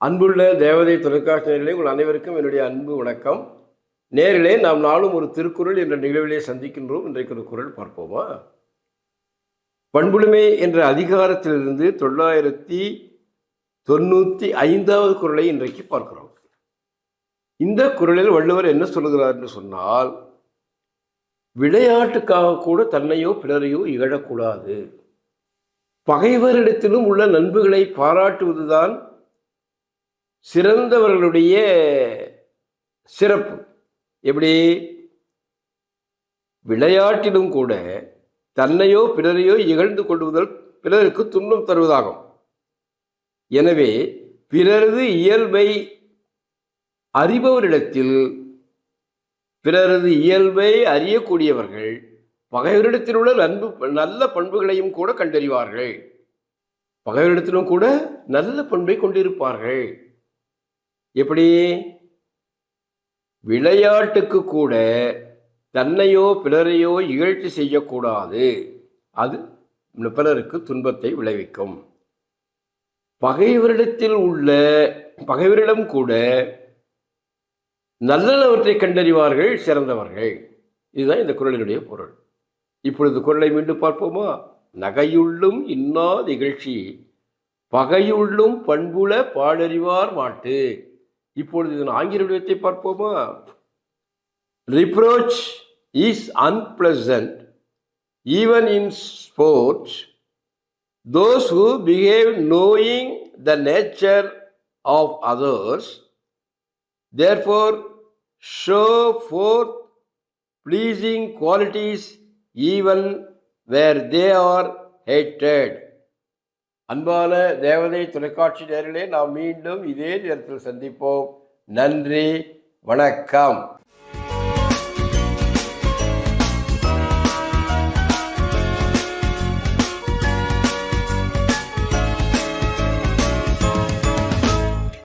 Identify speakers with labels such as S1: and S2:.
S1: அன்புள்ள தேவதை தொலைக்காட்சி நேரிலே உங்கள் அனைவருக்கும் என்னுடைய அன்பு வணக்கம். நேரிலே நாம் நாளும் ஒரு திருக்குறள் என்ற நிகழ்விலே சந்திக்கின்றோம். இன்றைக்கு ஒரு குறள் பார்ப்போமா? பண்புடைமை என்ற அதிகாரத்திலிருந்து தொள்ளாயிரத்தி தொண்ணூற்றி ஐந்தாவது குறளை இன்றைக்கு பார்க்கிறோம். இந்த குறளில் வள்ளுவர் என்ன சொல்லுகிறார் என்று சொன்னால் விளையாட்டுக்காக கூட தன்னையோ பிறரையோ இகழக்கூடாது. பகைவரிடத்திலும் உள்ள நண்புகளை பாராட்டுவதுதான் சிறந்தவர்களுடைய சிறப்பு. எப்படி? விளையாட்டிலும் கூட தன்னையோ பிறரையோ இகழ்ந்து கொள்வதால் பிறருக்கு துன்பம் தருவதாகும். எனவே பிறரது இயல்பை அறிபவரிடத்தில் பிறரது இயல்பை அறியக்கூடியவர்கள் பகைவரிடத்தில் உள்ள நண்பு நல்ல பண்புகளையும் கூட கண்டறிவார்கள். பகைவரிடத்திலும் கூட நல்ல பண்பை கொண்டிருப்பார்கள். எப்படி? விளையாட்டுக்கு கூட தன்னையோ பிறரையோ இகழ்ச்சி செய்யக்கூடாது. அது பிறருக்கு துன்பத்தை விளைவிக்கும். பகைவரிடத்தில் உள்ள பகைவரிடம் கூட நல்லவற்றை கண்டறிவார்கள் சிறந்தவர்கள். இதுதான் இந்த குரலினுடைய பொருள். இப்பொழுது குரலை மீண்டும் பார்ப்போமா? நகையுள்ளும் இன்னா நிகழ்ச்சி பகையுள்ளும் பண்புல பாடறிவார் மாட்டு. இப்பொழுது இதன் ஆங்கில வடிவத்தை பார்ப்போமா reproach is unpleasant even in sports those who behave knowing the nature of others therefore show forth pleasing qualities even where they are hated அன்பான தேவதை தொலைக்காட்சி நேரிலே நாம் மீண்டும் இதே நேரத்தில் சந்திப்போம். நன்றி வணக்கம்.